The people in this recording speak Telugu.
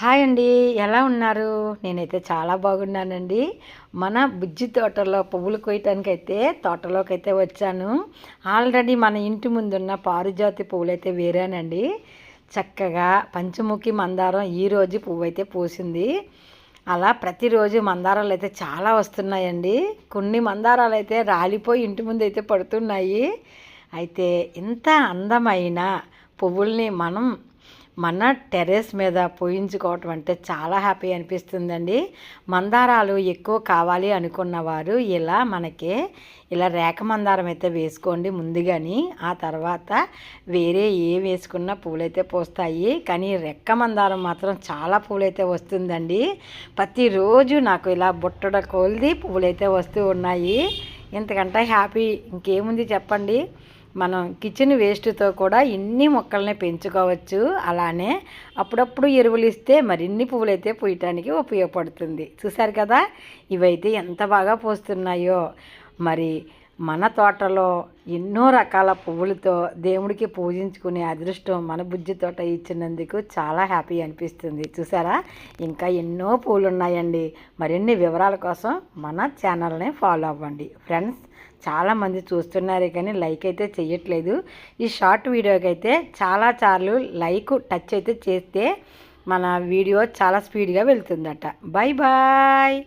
హాయ్ అండి ఎలా ఉన్నారు? నేనైతే చాలా బాగున్నానండి. మన బుజ్జి తోటలో పువ్వులు కొయ్యటానికైతే తోటలోకి అయితే వచ్చాను. ఆల్రెడీ మన ఇంటి ముందున్న పారిజాతి పువ్వులు అయితే వేరానండి. చక్కగా పంచముఖి మందారం ఈరోజు పువ్వు అయితే పూసింది. అలా ప్రతిరోజు మందారాలు అయితే చాలా వస్తున్నాయండి. కొన్ని మందారాలు అయితే రాలిపోయి ఇంటి ముందు అయితే పడుతున్నాయి. అయితే ఇంత అందమైన పువ్వుల్ని మనం మన టెర్రస్ మీద పోయించుకోవటం అంటే చాలా హ్యాపీ అనిపిస్తుందండి. మందారాలు ఎక్కువ కావాలి అనుకున్నవారు ఇలా మనకి ఇలా రేఖ మందారం అయితే వేసుకోండి ముందుగాని ఆ తర్వాత వేరే ఏ వేసుకున్న పూలైతే పోస్తాయి. కానీ రెక్క మందారం మాత్రం చాలా పూలైతే వస్తుందండి. ప్రతిరోజు నాకు ఇలా బుట్టడ కోల్ది పువ్వులైతే వస్తూ ఉన్నాయి. ఇంతకంటే హ్యాపీ. ఇంకేముంది చెప్పండి? మనం కిచెన్ వేస్ట్తో కూడా ఇన్ని మొక్కల్ని పెంచుకోవచ్చు. అలానే అప్పుడప్పుడు ఎరువులు ఇస్తే మరిన్ని పువ్వులు అయితే పూయటానికి ఉపయోగపడుతుంది. చూసారు కదా? ఇవైతే ఎంత బాగా పోస్తున్నాయో. మరి మన తోటలో ఎన్నో రకాల పువ్వులతో దేవుడికి పూజించుకునే అదృష్టం మన బుజ్జి తోట ఇచ్చినందుకు చాలా హ్యాపీ అనిపిస్తుంది. చూసారా ఇంకా ఎన్నో పూలు ఉన్నాయండి మరిన్ని వివరాల కోసం మన ఛానల్ని ఫాలో అవ్వండి. ఫ్రెండ్స్ చాలామంది చూస్తున్నారు కానీ లైక్ అయితే చేయట్లేదు ఈ షార్ట్ వీడియోకి అయితే చాలా చాలు లైక్ టచ్ అయితే చేస్తే మన వీడియో చాలా స్పీడ్గా వెళ్తుందట. Bye bye.